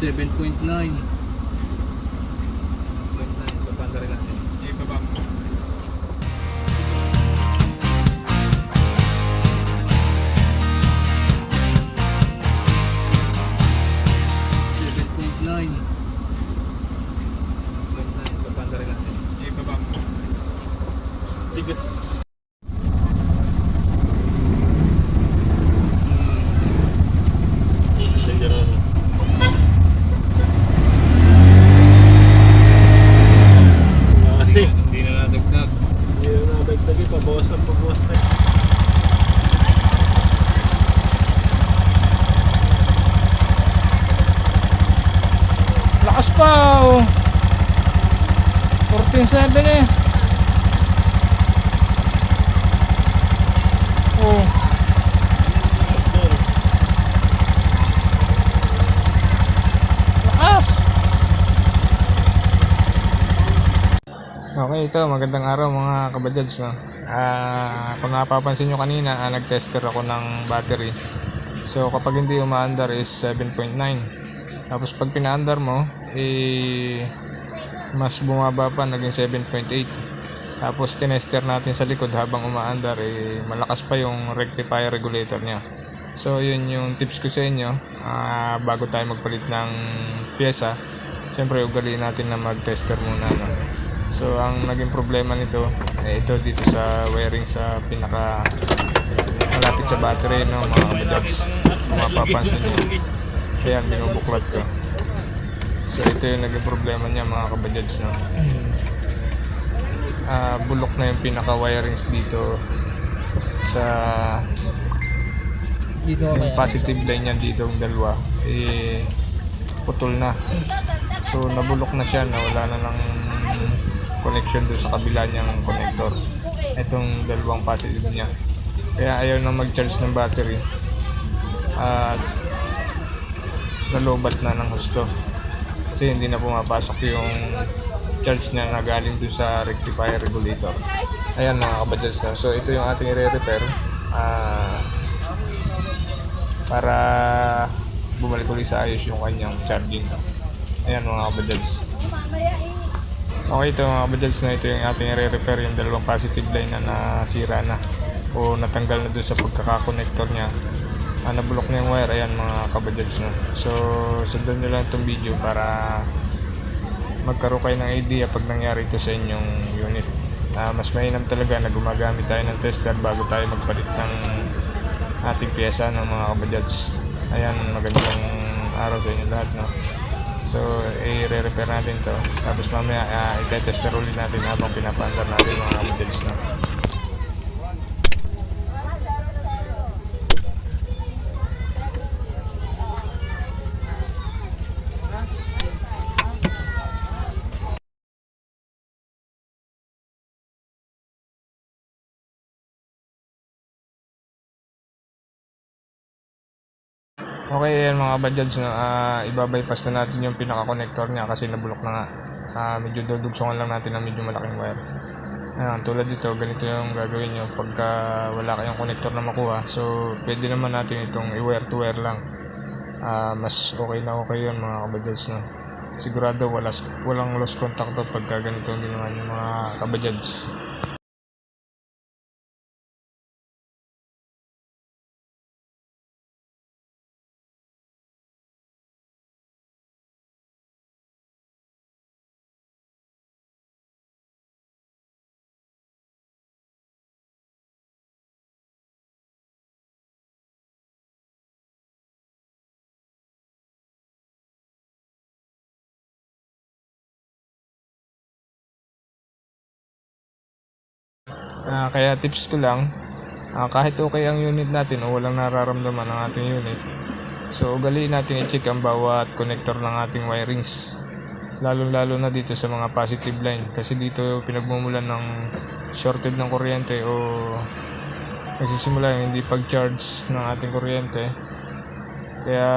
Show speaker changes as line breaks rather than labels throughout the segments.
7.9. 7.9. Papanda rin natin.
Ibaba mo.
Pabawas ang pabawas na.
Lakas pa oh. 14.7 eh. Oh. Okay, ito magandang araw mga kabajads no. Ah, kung napapansin nyo kanina, ah, nag-tester ako ng battery. So kapag hindi umaandar is 7.9. Tapos pag pinaandar mo, eh mas bumaba pa, naging 7.8. Tapos tinester natin sa likod habang umaandar, eh malakas pa yung rectifier regulator niya. So yun yung tips ko sa inyo, ah, bago tayo magpalit ng pyesa, siyempre ugaliin natin na mag-tester muna. No? So ang naging problema nito, eh, ito dito sa wiring sa pinaka malapit sa battery no mga kabajags. Kung mapapansin nyo. Ayan, binubuklat ko. So ito yung naging problema niya mga kabajads no. Ah, bulok na yung pinaka wirings dito sa
Dito
yung positive line niya dito yung dalawa eh putol na. So nabulok na siya na wala na ng connection doon sa kabila niyang connector. Itong dalawang positive niya. Kaya ayaw na mag-charge ng battery. At nalobat na ng husto. Kasi hindi na pumapasok yung charge niya na galing doon sa rectifier regulator. Ayan mga kabadyas na. So ito yung ating i-repair. Ah para bumalik ulit sa ayos yung kanyang charging. Ayan mga kabadyas. Okay ito mga kabadyas na ito yung ating i-repair yung dalawang positive line na nasira na o natanggal na doon sa pagkakakonektor niya. Ah, nabulok na yung wire. Ayan mga kabadyas na so sundan nyo lang itong video para magkaroon kayo ng idea pag nangyari ito sa inyong unit. Ah, mas mainam talaga na gumagamit tayo ng tester bago tayo magpalit ng ating pyesa ng mga kabadyas ayan magandang araw sa inyo lahat no so i-repair natin to. Tapos mamaya uh, i-tester ulit natin habang pinapandar natin mga kabadyas no Okay, yan mga badyads, no, ah, ibabypass na natin yung pinaka-connector niya kasi nabulok na nga. Ah, medyo dudugsungan lang natin ng medyo malaking wire. Ayan, tulad dito, ganito yung gagawin nyo pagka wala kayong connector na makuha. So, pwede naman natin itong i-wire to wire lang. Ah, mas okay na okay yun mga kabadyads, no. Sigurado wala, walang lost contact to pagka ganito ang ginawa nyo mga kabadyads. Ah, kaya tips ko lang, ah, kahit okay ang unit natin o walang nararamdaman ang ating unit, so ugaliin natin i-check ang bawat connector ng ating wirings. Lalo-lalo na dito sa mga positive line kasi dito pinagmumulan ng shorted ng kuryente o nagsisimula yung hindi pag-charge ng ating kuryente. Kaya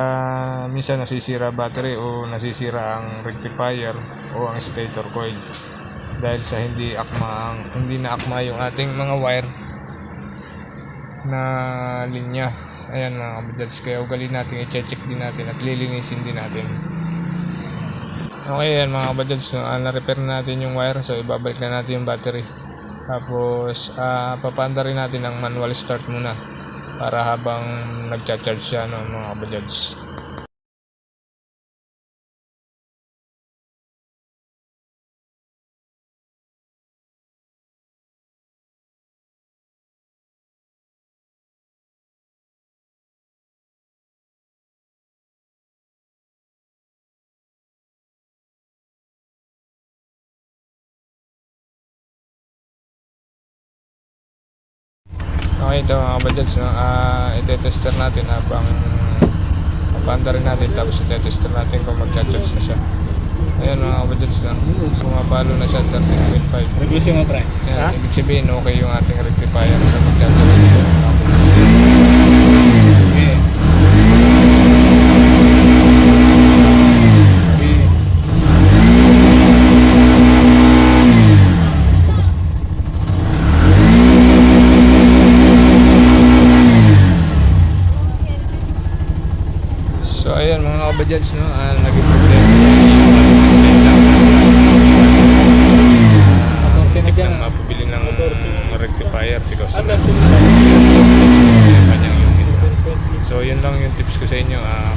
minsan nasisira battery o nasisira ang rectifier o ang stator coil dahil sa hindi akma hindi na akma yung ating mga wire na linya ayan mga kabajads kaya ugali natin i-check din natin at lilinisin din natin Okay yan mga kabajads, no? Ah, na-repair na natin yung wire so ibabalik na natin yung battery. Tapos ah papaanda rin natin ang manual start muna para habang nagcha-charge siya no, mga kabajads. Okay, ito mga kabajads, no? Ah, ite-tester natin habang papaanda rin natin tapos ite-tester natin kung magcha-charge na siya. Ayan mga kabajads, no? Pumapalo na siya 13.5.
Reduce mo pre.
Yan, ibig sabihin okay yung ating rectifier sa magcha-charge na siya.
Okay. Okay.
Ayan mga kabajads, no? Ah, naging problema.
Dyan.
ng mapabili ng rectifier si customer. unit. So yun lang yung tips ko sa inyo ah,